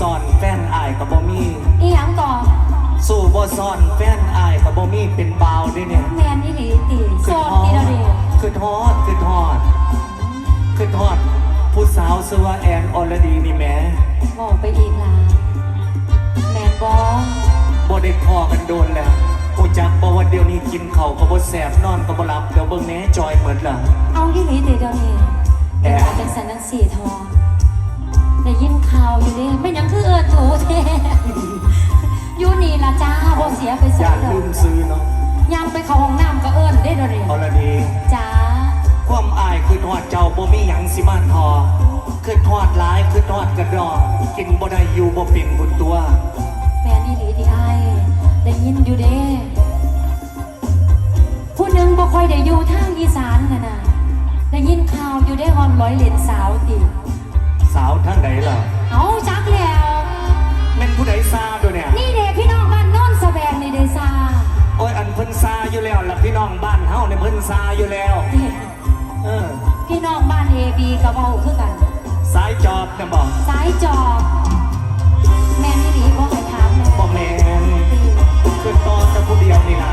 ซอนแฟนอายกับบ่มีอีหยังก่อสู้บ่ซ่อนแฟนอายกับบ่มีเป็นบ่าวเด้วยเนี่ยแมนอีหลีติโสดนี่เราเดียวคือทอดคือทอดคือทอด ผู้สาวชื่อว่าแอนอรดีนี่แหม่บอกไปอีกล่ะแมนบอบ่ได้พอกันโดนแล้วกูจักบ่ว่าเดี๋ยวนี้กินข้าวก็บ่แสบนอนก็บ่หลับเดี๋ยวเบิ่งแหน่จอยเหมือนล่ะ เอาอีหลีติเดี๋ยวนี้แอแต่บว่าเป็นสันนังสี่ทอง ได้ยินข่าวอยู่เดิไม่ยังคือเอิญถูเทอยู่นี่ละจ้าบ่เสียไปอใส่ย่าดอลืกมซื้อเนาะยังไปเข้าห้องน้ำก็เอิญได้เดยวนี้อรดี จ้าความอายคือทอดเจ้าบ่มีหยังสิมาทอคือทอดหลายคือทอดกระดอกกินบ่ได้อยู่บ่เป็นบุญตัว แมนอีหลีที่ไอายได้ยินอยู่เด้ผู้หนึ่งบ่ค่อยได้อยู่ทางอีสานกันน่ะได้ยินข่าวอยู่ได้ฮอนร้อยเหรียญสาวติ สาวทั้งใดล่ะเอาจักแล้วแม่นผู้ใดซาด้วยเนี่ย นี่เด็กพี่น้องบ้านโน้นสะแบงในเดซาโอ้ยอันเพิ่นซาอยู่แล้วล่ะพี่น้องบ้านเฮาเนี่ยเพิ่นซาอยู่แล้วเด็กเออพี่น้องบ้านเอบีกับเว้าคือกัน สายจอบนะบอกสายจอบแม่นอี่หลีบ่ให้ถามแม่บ่แม่นคือตอนแต่ผู้เดียวนี่ล่ะ